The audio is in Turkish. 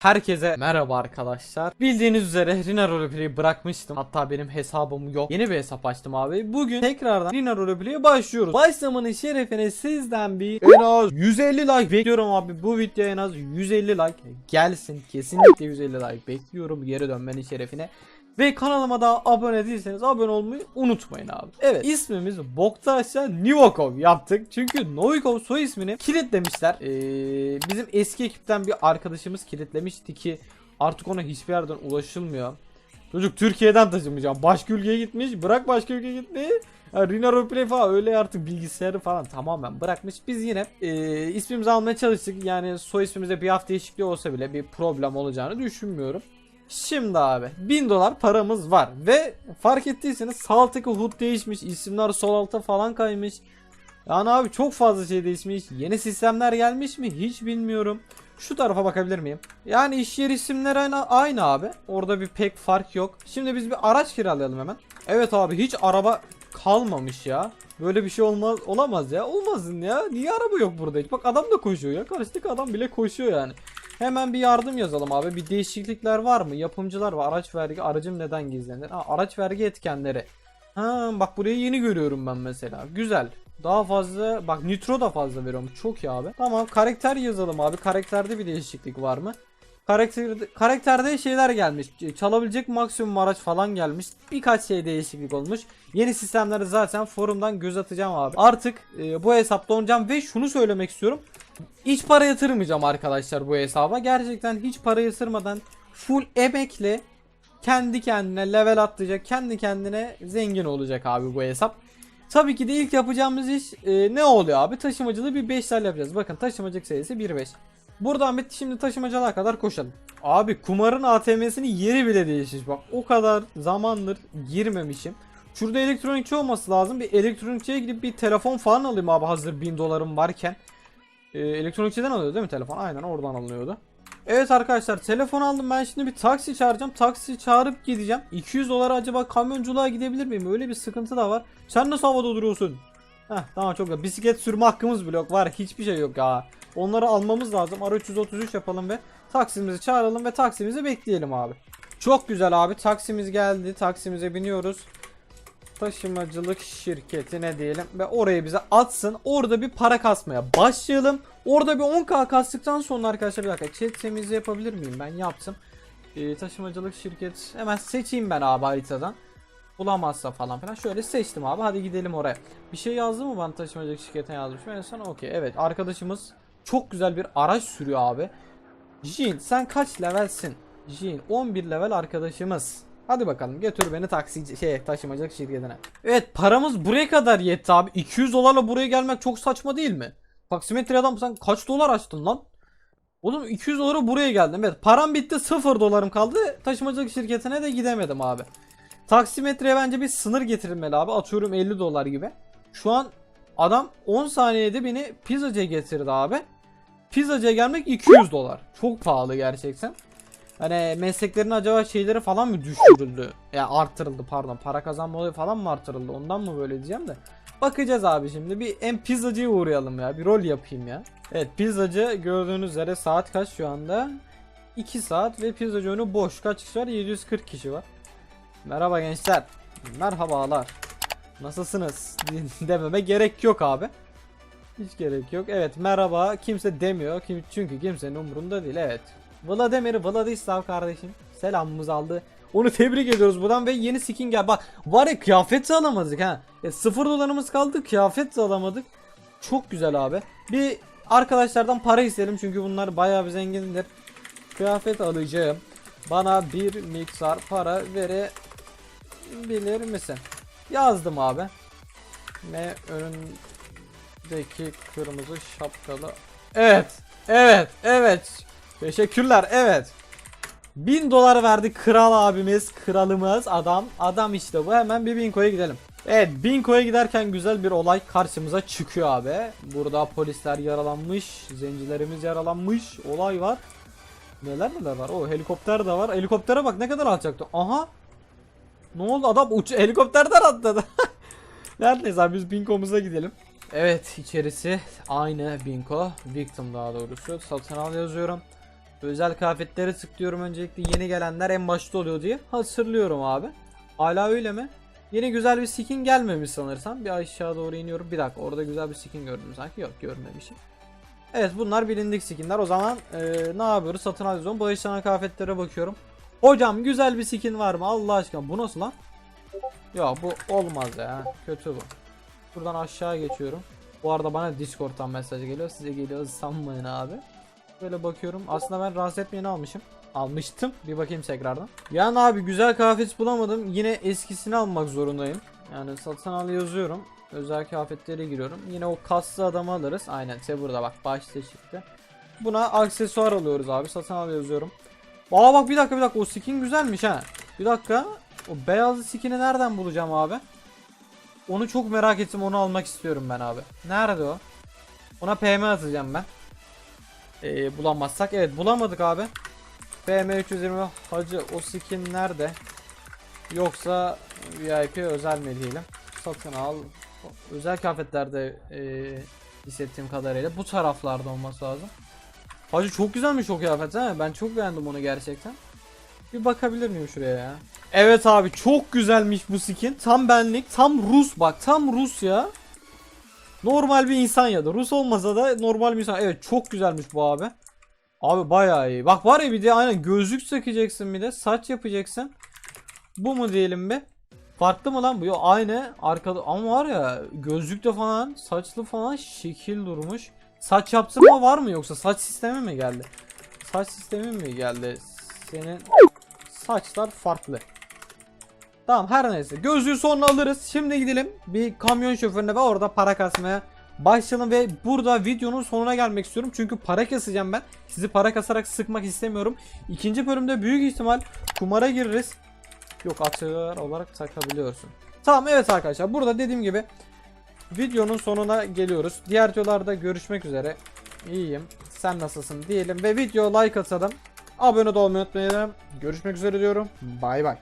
Herkese merhaba arkadaşlar. Bildiğiniz üzere Rina Roleplay'i bırakmıştım. Hatta benim hesabım yok. Yeni bir hesap açtım abi. Bugün tekrardan Rina Roleplay'e başlıyoruz. Başlamanın şerefine sizden bir en az 150 like bekliyorum abi. Bu videoya en az 150 like gelsin. Kesinlikle 150 like bekliyorum geri dönmenin şerefine. Ve kanalıma da abone değilseniz abone olmayı unutmayın abi. Evet ismimiz Bokta aşağı Nivokov yaptık. Çünkü Novikov soy ismini kilitlemişler. Ee, bizim eski ekipten bir arkadaşımız kilitlemişti ki artık ona hiçbir yerden ulaşılmıyor. Çocuk Türkiye'den taşımayacağım. Başka ülkeye gitmiş. Bırak başka ülkeye gitmeyi. Rina Roleplay falan öyle artık bilgisayarı falan tamamen bırakmış. Biz yine e, ismimizi almaya çalıştık. Yani soy ismimizde bir hafta değişikliği olsa bile bir problem olacağını düşünmüyorum. Şimdi abi 1000 dolar paramız var ve fark ettiyseniz sağ alttaki değişmiş isimler sol alta falan kaymış. Yani abi çok fazla şey değişmiş yeni sistemler gelmiş mi hiç bilmiyorum. Şu tarafa bakabilir miyim? Yani iş yeri isimleri aynı, aynı abi. Orada bir pek fark yok. Şimdi biz bir araç kiralayalım hemen. Evet abi hiç araba kalmamış ya. Böyle bir şey olmaz olamaz ya. Olmasın ya. Niye araba yok burada hiç? Bak adam da koşuyor ya. Karşıdaki adam bile koşuyor yani. Hemen bir yardım yazalım abi. Bir değişiklikler var mı? Yapımcılar var. Araç vergi. Aracım neden gizlenir? Ha, araç vergi etkenleri. Ha, bak burayı yeni görüyorum ben mesela. Güzel. Daha fazla bak nitro da fazla veriyorum. Çok iyi abi. Tamam karakter yazalım abi. Karakterde bir değişiklik var mı? Karakterde, karakterde şeyler gelmiş. Çalabilecek maksimum araç falan gelmiş. Birkaç şey değişiklik olmuş. Yeni sistemleri zaten forumdan göz atacağım abi. Artık e, bu hesapta oynayacağım ve şunu söylemek istiyorum. Hiç para yatırmayacağım arkadaşlar bu hesaba. Gerçekten hiç para yatırmadan full emekle kendi kendine level atlayacak. Kendi kendine zengin olacak abi bu hesap. Tabii ki de ilk yapacağımız iş e, ne oluyor abi? Taşımacılığı bir 5 yapacağız. Bakın taşımacılık sayısı 1.5. Buradan bir şimdi taşımacılığa kadar koşalım. Abi kumarın ATM'sinin yeri bile değişmiş bak. O kadar zamandır girmemişim. Şurada elektronikçi olması lazım. Bir elektronikçiye gidip bir telefon falan alayım abi hazır 1000 dolarım varken. Ee, elektronikçiden alıyor değil mi telefon? Aynen oradan alınıyordu. Evet arkadaşlar telefon aldım ben şimdi bir taksi çağıracağım. Taksi çağırıp gideceğim. 200 dolar acaba kamyonculuğa gidebilir miyim? Öyle bir sıkıntı da var. Sen nasıl havada duruyorsun? Heh tamam çok güzel. Bisiklet sürme hakkımız bile yok. Var hiçbir şey yok ya. Onları almamız lazım. Ara 333 yapalım ve taksimizi çağıralım ve taksimizi bekleyelim abi. Çok güzel abi. Taksimiz geldi. Taksimize biniyoruz. Taşımacılık şirketine diyelim ve oraya bize atsın. Orada bir para kasmaya başlayalım. Orada bir 10k kastıktan sonra arkadaşlar bir dakika chat temizliği yapabilir miyim? Ben yaptım. Ee, taşımacılık şirket hemen seçeyim ben abi haritadan. Bulamazsa falan filan. Şöyle seçtim abi. Hadi gidelim oraya. Bir şey yazdı mı bana taşımacılık şirketine yazmış mı? En son okey. Evet arkadaşımız çok güzel bir araç sürüyor abi. Jin sen kaç levelsin? Jin 11 level arkadaşımız. Hadi bakalım götür beni taksi şey taşımacılık şirketine. Evet paramız buraya kadar yetti abi. 200 dolarla buraya gelmek çok saçma değil mi? Taksimetre adam sen kaç dolar açtın lan? Oğlum 200 dolara buraya geldim. Evet param bitti 0 dolarım kaldı. Taşımacılık şirketine de gidemedim abi. Taksimetreye bence bir sınır getirilmeli abi. Atıyorum 50 dolar gibi. Şu an adam 10 saniyede beni pizzacıya getirdi abi. Pizzacıya gelmek 200 dolar. Çok pahalı gerçekten. Hani mesleklerin acaba şeyleri falan mı düşürüldü? Ya yani arttırıldı pardon. Para kazanma olayı falan mı arttırıldı? Ondan mı böyle diyeceğim de. Bakacağız abi şimdi. Bir en pizzacıya uğrayalım ya. Bir rol yapayım ya. Evet pizzacı gördüğünüz üzere saat kaç şu anda? 2 saat ve pizzacı önü boş. Kaç kişi var? 740 kişi var. Merhaba gençler. Merhabalar. Nasılsınız? Dememe gerek yok abi. Hiç gerek yok. Evet merhaba. Kimse demiyor. Kim, çünkü kimsenin umurunda değil. Evet. Vladimir Vladislav kardeşim selamımızı aldı. Onu tebrik ediyoruz buradan ve yeni skin gel. Bak var ya kıyafet alamadık ha. E, sıfır dolarımız kaldı kıyafet alamadık. Çok güzel abi. Bir arkadaşlardan para isterim çünkü bunlar bayağı bir zengindir. Kıyafet alacağım. Bana bir miktar para verebilir misin? Yazdım abi. Ne önündeki kırmızı şapkalı. Evet. Evet. Evet. Teşekkürler. Evet. 1000 dolar verdi kral abimiz, kralımız, adam. Adam işte bu. Hemen bir Binko'ya gidelim. Evet Binko'ya giderken güzel bir olay karşımıza çıkıyor abi. Burada polisler yaralanmış, zencilerimiz yaralanmış. Olay var. Neler neler var? O helikopter de var. Helikoptere bak ne kadar alacaktı. Aha. Ne oldu? Adam uç helikopterden atladı. Neredeyiz abi biz Binko'muza gidelim. Evet içerisi aynı Binko. Victim daha doğrusu. Satın al yazıyorum. Özel kıyafetlere tıklıyorum öncelikle yeni gelenler en başta oluyor diye hatırlıyorum abi. Hala öyle mi? Yeni güzel bir skin gelmemiş sanırsam. Bir aşağı doğru iniyorum. Bir dakika orada güzel bir skin gördüm sanki. Yok görmemişim. Evet bunlar bilindik skinler. O zaman eee, ne yapıyoruz? Satın alıyoruz. Bağışlanan kıyafetlere bakıyorum. Hocam güzel bir skin var mı? Allah aşkına bu nasıl lan? Ya bu olmaz ya. Kötü bu. Buradan aşağı geçiyorum. Bu arada bana Discord'dan mesaj geliyor. Size geliyor sanmayın abi. Böyle bakıyorum. Aslında ben rahatsız etmeyeni almışım. Almıştım. Bir bakayım tekrardan. Yani abi güzel kıyafet bulamadım. Yine eskisini almak zorundayım. Yani satın al yazıyorum. Özel kıyafetlere giriyorum. Yine o kaslı adamı alırız. Aynen işte burada bak başta çıktı. Buna aksesuar alıyoruz abi. Satın al yazıyorum. Aa bak bir dakika bir dakika o skin güzelmiş ha. Bir dakika. O beyaz skin'i nereden bulacağım abi? Onu çok merak ettim onu almak istiyorum ben abi. Nerede o? Ona PM atacağım ben. Ee, bulamazsak evet bulamadık abi. PM 320 hacı o skin nerede? Yoksa VIP özel mi diyelim? Satın al. Özel kıyafetlerde ee, hissettiğim kadarıyla bu taraflarda olması lazım. Hacı çok güzelmiş o kıyafet ha. Ben çok beğendim onu gerçekten. Bir bakabilir miyim şuraya ya? Evet abi çok güzelmiş bu skin. Tam benlik. Tam Rus bak. Tam Rus ya. Normal bir insan ya da Rus olmasa da normal bir insan. Evet çok güzelmiş bu abi. Abi bayağı iyi. Bak var ya bir de aynen gözlük takacaksın bir de. Saç yapacaksın. Bu mu diyelim be? Farklı mı lan bu? Yo aynı arkada ama var ya gözlükte falan saçlı falan şekil durmuş. Saç yaptırma var mı yoksa saç sistemi mi geldi? Saç sistemi mi geldi? Senin saçlar farklı. Tamam her neyse. Gözlüğü sonra alırız. Şimdi gidelim bir kamyon şoförüne ve orada para kasmaya başlayalım ve burada videonun sonuna gelmek istiyorum. Çünkü para kasacağım ben. Sizi para kasarak sıkmak istemiyorum. İkinci bölümde büyük ihtimal kumara gireriz. Yok atıyor olarak takabiliyorsun. Tamam evet arkadaşlar burada dediğim gibi videonun sonuna geliyoruz. Diğer videolarda görüşmek üzere. İyiyim. Sen nasılsın diyelim ve video like atalım. Abone olmayı unutmayalım. Görüşmek üzere diyorum. Bay bay.